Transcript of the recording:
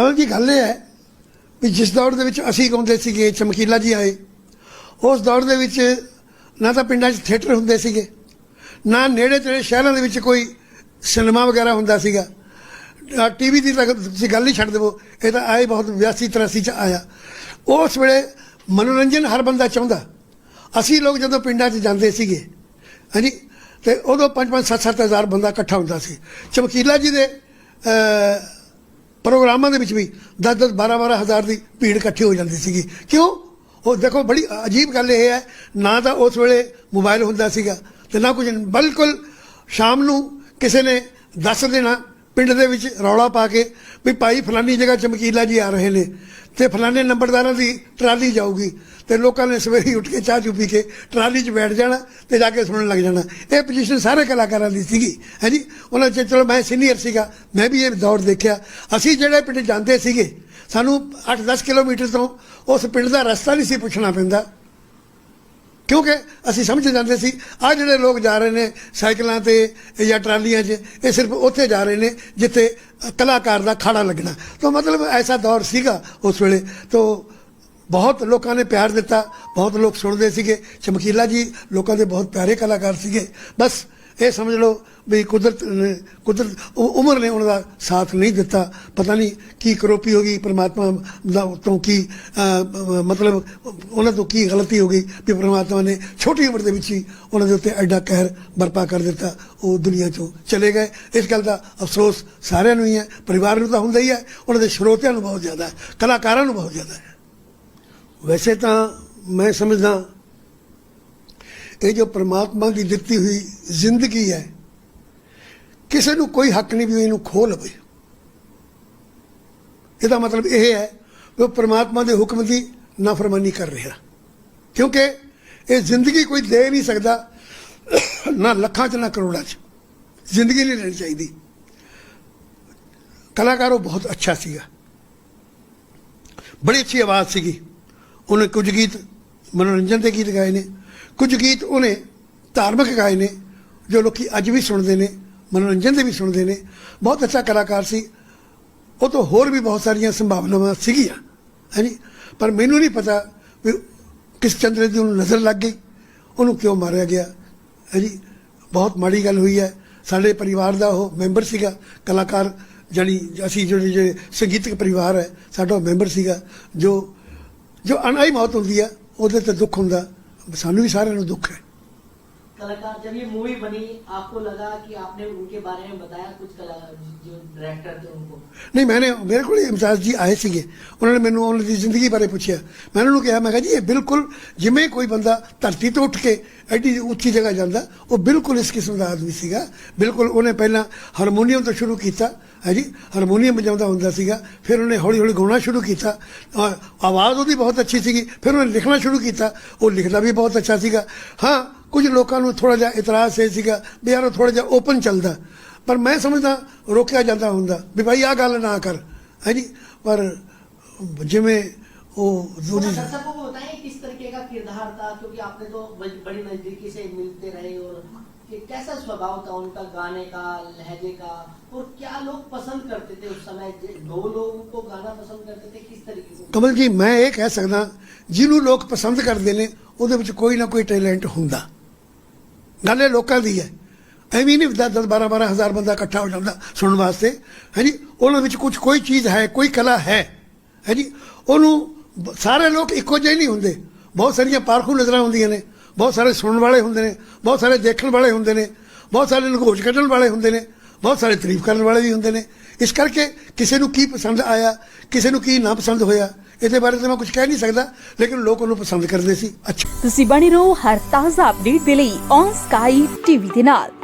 ਕਮਲ ਜੀ ਗੱਲ ਇਹ ਹੈ ਵੀ ਜਿਸ ਦੌਰ ਦੇ ਵਿੱਚ ਅਸੀਂ ਗਾਉਂਦੇ ਸੀਗੇ, ਚਮਕੀਲਾ ਜੀ ਆਏ, ਉਸ ਦੌਰ ਦੇ ਵਿੱਚ ਨਾ ਤਾਂ ਪਿੰਡਾਂ 'ਚ ਥੀਏਟਰ ਹੁੰਦੇ ਸੀਗੇ, ਨਾ ਨੇੜੇ ਤੇੜੇ ਸ਼ਹਿਰਾਂ ਦੇ ਵਿੱਚ ਕੋਈ ਸਿਨੇਮਾ ਵਗੈਰਾ ਹੁੰਦਾ ਸੀਗਾ। ਟੀਵੀ ਦੀ ਤਾਂ ਤੁਸੀਂ ਗੱਲ ਹੀ ਛੱਡ ਦੇਵੋ, ਇਹ ਤਾਂ ਆਏ ਬਹੁਤ 82 83 ਚ ਆਇਆ। ਉਸ ਵੇਲੇ ਮਨੋਰੰਜਨ ਹਰ ਬੰਦਾ ਚਾਹੁੰਦਾ। ਅਸੀਂ ਲੋਕ ਜਦੋਂ ਪਿੰਡਾਂ 'ਚ ਜਾਂਦੇ ਸੀਗੇ, ਹਾਂਜੀ, ਤੇ ਉਦੋਂ 5-5 7-7 ਹਜ਼ਾਰ ਬੰਦਾ ਇਕੱਠਾ ਹੁੰਦਾ ਸੀ। ਚਮਕੀਲਾ ਜੀ ਦੇ ਪ੍ਰੋਗਰਾਮਾਂ ਦੇ ਵਿੱਚ ਵੀ 10-10 12-12 ਹਜ਼ਾਰ ਦੀ ਭੀੜ ਇਕੱਠੀ ਹੋ ਜਾਂਦੀ ਸੀਗੀ। ਕਿਉਂ? ਉਹ ਦੇਖੋ, ਬੜੀ ਅਜੀਬ ਗੱਲ ਇਹ ਹੈ, ਨਾ ਤਾਂ ਉਸ ਵੇਲੇ ਮੋਬਾਈਲ ਹੁੰਦਾ ਸੀਗਾ ਤੇ ਨਾ ਕੁਝ, ਬਿਲਕੁਲ ਸ਼ਾਮ ਨੂੰ ਕਿਸੇ ਨੇ ਦੱਸ ਦੇਣਾ ਪਿੰਡ ਦੇ ਵਿੱਚ ਰੌਲਾ ਪਾ ਕੇ ਵੀ ਭਾਈ ਫਲਾਨੀ ਜਗ੍ਹਾ ਚਮਕੀਲਾ ਜੀ ਆ ਰਹੇ ਨੇ ਤੇ ਫਲਾਨੇ ਨੰਬਰਦਾਰਾਂ ਦੀ ਟਰਾਲੀ ਜਾਊਗੀ ਤੇ ਲੋਕਾਂ ਨੇ ਸਵੇਰੇ ਉੱਠ ਕੇ ਚਾਹ ਚੁ ਪੀ ਕੇ ਟਰਾਲੀ 'ਚ ਬੈਠ ਜਾਣਾ ਤੇ ਜਾ ਕੇ ਸੁਣਨ ਲੱਗ ਜਾਣਾ। ਇਹ ਪੋਜੀਸ਼ਨ ਸਾਰੇ ਕਲਾਕਾਰਾਂ ਦੀ ਸੀਗੀ, ਹੈਂਜੀ? ਉਹਨਾਂ 'ਚ ਚਲੋ ਮੈਂ ਸੀਨੀਅਰ ਸੀਗਾ, ਮੈਂ ਵੀ ਇਹ ਦੌਰ ਦੇਖਿਆ। ਅਸੀਂ ਜਿਹੜੇ ਪਿੰਡ ਜਾਂਦੇ ਸੀਗੇ, ਸਾਨੂੰ 8-10 ਕਿਲੋਮੀਟਰ ਤੋਂ ਉਸ ਪਿੰਡ ਦਾ ਰਸਤਾ ਨਹੀਂ ਸੀ ਪੁੱਛਣਾ ਪੈਂਦਾ। ਕਿਉਂਕਿ ਅਸੀਂ ਸਮਝ ਜਾਂਦੇ ਸੀ ਆ ਜਿਹੜੇ ਲੋਕ ਜਾ ਰਹੇ ਨੇ ਸਾਈਕਲਾਂ ਤੇ ਜਾਂ ਟਰਾਲੀਆਂ 'ਚ, ਇਹ ਸਿਰਫ ਉੱਥੇ ਜਾ ਰਹੇ ਨੇ ਜਿੱਥੇ ਕਲਾਕਾਰ ਦਾ ਖਾੜਾ ਲੱਗਣਾ। ਤਾਂ ਮਤਲਬ ਐਸਾ ਦੌਰ ਸੀਗਾ ਉਸ ਵੇਲੇ। ਤੋਂ ਬਹੁਤ ਲੋਕਾਂ ਨੇ ਪਿਆਰ ਦਿੱਤਾ, ਬਹੁਤ ਲੋਕ ਸੁਣਦੇ ਸੀਗੇ। ਚਮਕੀਲਾ ਜੀ ਲੋਕਾਂ ਦੇ ਬਹੁਤ ਪਿਆਰੇ ਕਲਾਕਾਰ ਸੀਗੇ। ਬਸ ਇਹ ਸਮਝ ਲਓ ਵੀ ਕੁਦਰਤ ਨੇ, ਕੁਦਰਤ, ਉ- ਉਮਰ ਨੇ ਉਹਨਾਂ ਦਾ ਸਾਥ ਨਹੀਂ ਦਿੱਤਾ। ਪਤਾ ਨਹੀਂ ਕੀ ਕਰੋਪੀ ਹੋ ਗਈ, ਪਰਮਾਤਮਾ ਦਾ ਤੋਂ ਕੀ ਮਤਲਬ ਉਹਨਾਂ ਤੋਂ ਕੀ ਗਲਤੀ ਹੋ ਗਈ ਵੀ ਪਰਮਾਤਮਾ ਨੇ ਛੋਟੀ ਉਮਰ ਦੇ ਵਿੱਚ ਹੀ ਉਹਨਾਂ ਦੇ ਉੱਤੇ ਐਡਾ ਕਹਿਰ ਬਰਪਾ ਕਰ ਦਿੱਤਾ। ਉਹ ਦੁਨੀਆ ਚੋਂ ਚਲੇ ਗਏ। ਇਸ ਗੱਲ ਦਾ ਅਫਸੋਸ ਸਾਰਿਆਂ ਨੂੰ ਹੀ ਹੈ, ਪਰਿਵਾਰ ਨੂੰ ਤਾਂ ਹੁੰਦਾ ਹੀ ਹੈ। ਉਹਨਾਂ ਦੇ ਸਰੋਤਿਆਂ ਨੂੰ ਬਹੁਤ ਜ਼ਿਆਦਾ ਹੈ, ਕਲਾਕਾਰਾਂ ਨੂੰ ਬਹੁਤ ਜ਼ਿਆਦਾ ਹੈ। ਵੈਸੇ ਤਾਂ ਮੈਂ ਸਮਝਦਾ ਇਹ ਜੋ ਪ੍ਰਮਾਤਮਾ ਦੀ ਦਿੱਤੀ ਹੋਈ ਜ਼ਿੰਦਗੀ ਹੈ, ਕਿਸੇ ਨੂੰ ਕੋਈ ਹੱਕ ਨਹੀਂ ਵੀ ਇਹਨੂੰ ਖੋਹ ਲਵੇ। ਇਹਦਾ ਮਤਲਬ ਇਹ ਹੈ ਕਿ ਉਹ ਪ੍ਰਮਾਤਮਾ ਦੇ ਹੁਕਮ ਦੀ ਨਾਫਰਮਾਨੀ ਕਰ ਰਿਹਾ। ਕਿਉਂਕਿ ਇਹ ਜ਼ਿੰਦਗੀ ਕੋਈ ਦੇ ਨਹੀਂ ਸਕਦਾ, ਨਾ ਲੱਖਾਂ ਚ, ਨਾ ਕਰੋੜਾਂ ਚ। ਜ਼ਿੰਦਗੀ ਨਹੀਂ ਲੈਣੀ ਚਾਹੀਦੀ। ਕਲਾਕਾਰ ਉਹ ਬਹੁਤ ਅੱਛਾ ਸੀਗਾ। ਬੜੀ ਅੱਛੀ ਆਵਾਜ਼ ਸੀਗੀ। ਉਹਨੇ ਕੁਝ ਗੀਤ, ਮਨੋਰੰਜਨ ਦੇ ਗੀਤ ਗਾਏ ਨੇ। ਕੁਝ ਗੀਤ ਉਹਨੇ ਧਾਰਮਿਕ ਗਾਏ ਨੇ, ਜੋ ਲੋਕੀ ਅੱਜ ਵੀ ਸੁਣਦੇ ਨੇ, ਮਨੋਰੰਜਨ ਦੇ ਵੀ ਸੁਣਦੇ ਨੇ। ਬਹੁਤ ਅੱਛਾ ਕਲਾਕਾਰ ਸੀ। ਉਹ ਤੋਂ ਹੋਰ ਵੀ ਬਹੁਤ ਸਾਰੀਆਂ ਸੰਭਾਵਨਾਵਾਂ ਸੀਗੀਆਂ ਹਾਂਜੀ ਪਰ ਮੈਨੂੰ ਨਹੀਂ ਪਤਾ ਵੀ ਕਿਸ ਚੰਦਰੇ ਦੀ ਉਹਨੂੰ ਨਜ਼ਰ ਲੱਗ ਗਈ। ਉਹਨੂੰ ਕਿਉਂ ਮਾਰਿਆ ਗਿਆ ਹਾਂਜੀ ਬਹੁਤ ਮਾੜੀ ਗੱਲ ਹੋਈ ਹੈ। ਸਾਡੇ ਪਰਿਵਾਰ ਦਾ ਉਹ ਮੈਂਬਰ ਸੀਗਾ, ਕਲਾਕਾਰ ਜਾਨੀ ਅਸੀਂ ਜਿਹੜੇ ਜਿਹੜੇ ਸੰਗੀਤਕ ਪਰਿਵਾਰ ਹੈ, ਸਾਡਾ ਉਹ ਮੈਂਬਰ ਸੀਗਾ, ਜੋ ਜੋ ਅਣਾਈ ਮੌਤ ਹੁੰਦੀ ਹੈ ਉਹਦੇ ਤੇ ਦੁੱਖ ਹੁੰਦਾ। ਸਾਨੂੰ ਵੀ ਸਾਰਿਆਂ ਨੂੰ ਦੁੱਖ ਹੈ। कलाकार, जब ये मूवी बनी, आपको लगा कि आपने उनके बारे में बताया, कुछ जो डायरेक्टर थे उनको? नहीं, मैंने, मेरे को अमिताज जी आए थे उन्होंने मैंने उन्होंने ज़िंदगी बारे पूछा। मैंने उन्होंने कहा, मैं जी, ये बिल्कुल जिमें कोई बंदा धरती तो उठ के एडी उची जगह जाता वह बिल्कुल इस किस्म का आदमी सगा। बिल्कुल उन्हें पहला हारमोनीयम तो शुरू किया है जी? हारमोनीयम बजा हों फिर उन्हें हौली हौली गाँवना शुरू किया आवाज़ वो बहुत अच्छी सी फिर उन्हें लिखना शुरू किया लिखना भी बहुत अच्छा सी हाँ ਕੁਝ ਲੋਕਾਂ ਨੂੰ ਥੋੜਾ ਜਿਹਾ ਇਤਰਾਜ਼ ਇਹ ਸੀਗਾ ਵੀ ਯਾਰ ਉਹ ਥੋੜਾ ਜਿਹਾ ਓਪਨ ਚੱਲਦਾ ਪਰ ਮੈਂ ਸਮਝਦਾ ਰੋਕਿਆ ਜਾਂਦਾ ਹੁੰਦਾ ਵੀ ਭਾਈ ਆਹ ਗੱਲ ਨਾ ਕਰ ਹੈ ਜੀ ਪਰ ਜਿਵੇਂ ਉਹ थोड़ा ਦੂਜੀ दर्शकों को बताएं किस तरीके का किरदार था क्योंकि आपने तो बड़ी बड़ी नजदीकी से मिलते रहे और कि कैसा स्वभाव था उनका गाने का लहजे का और क्या लोग पसंद करते थे उस समय जे- दो लोग को गाना पसंद करते थे किस तरीके से ਕਮਲ ਜੀ ਮੈਂ ਇਹ ਕਹਿ ਸਕਦਾ ਜਿਹਨੂੰ ਲੋਕ ਪਸੰਦ ਕਰਦੇ ਨੇ ਉਹਦੇ ਵਿੱਚ ਕੋਈ ਨਾ ਕੋਈ ਟੈਲੈਂਟ ਹੁੰਦਾ ਗੱਲ ਇਹ ਲੋਕਾਂ ਦੀ ਹੈ। ਐਵੇਂ ਨਹੀਂ 10 10 12 12 ਹਜ਼ਾਰ ਬੰਦਾ ਇਕੱਠਾ ਹੋ ਜਾਂਦਾ ਸੁਣਨ ਵਾਸਤੇ। ਹੈ ਉਹਨਾਂ ਵਿੱਚ ਕੁਝ ਕੋਈ ਚੀਜ਼ ਹੈ, ਕੋਈ ਕਲਾ ਹੈ। ਹੈ ਜੀ ਉਹਨੂੰ ਸਾਰੇ ਲੋਕ ਇੱਕੋ ਜਿਹੇ ਨਹੀਂ ਹੁੰਦੇ। ਬਹੁਤ ਸਾਰੀਆਂ ਪਾਰਖੂ ਨਜ਼ਰਾਂ ਹੁੰਦੀਆਂ ਨੇ। ਬਹੁਤ ਸਾਰੇ ਸੁਣਨ ਵਾਲੇ ਹੁੰਦੇ ਨੇ। ਬਹੁਤ ਸਾਰੇ ਦੇਖਣ ਵਾਲੇ ਹੁੰਦੇ ਨੇ। ਬਹੁਤ ਸਾਰੇ ਲੰਘੋਜ ਕੱਢਣ ਵਾਲੇ ਹੁੰਦੇ ਨੇ। ਬਹੁਤ ਸਾਰੇ ਤਾਰੀਫ ਕਰਨ ਵਾਲੇ ਵੀ ਹੁੰਦੇ ਨੇ। ਇਸ ਕਰਕੇ ਕਿਸੇ ਨੂੰ ਕੀ ਪਸੰਦ ਆਇਆ, ਕਿਸੇ ਨੂੰ ਕੀ ਨਾ ਪਸੰਦ ਹੋਇਆ, ਇਹਦੇ ਬਾਰੇ ਤਾਂ ਮੈਂ ਕੁਝ ਕਹਿ ਨਹੀਂ ਸਕਦਾ, ਲੇਕਿਨ ਲੋਕ ਉਹਨੂੰ ਪਸੰਦ ਕਰਦੇ ਸੀ। ਅੱਛਾ। ਤੁਸੀਂ ਬਣੇ ਰਹੋ ਹਰ ਤਾਜ਼ਾ ਅਪਡੇਟ ਦੇ ਲਈ ਔਨ ਸਕਾਈ ਟੀਵੀ ਦੇ ਨਾਲ।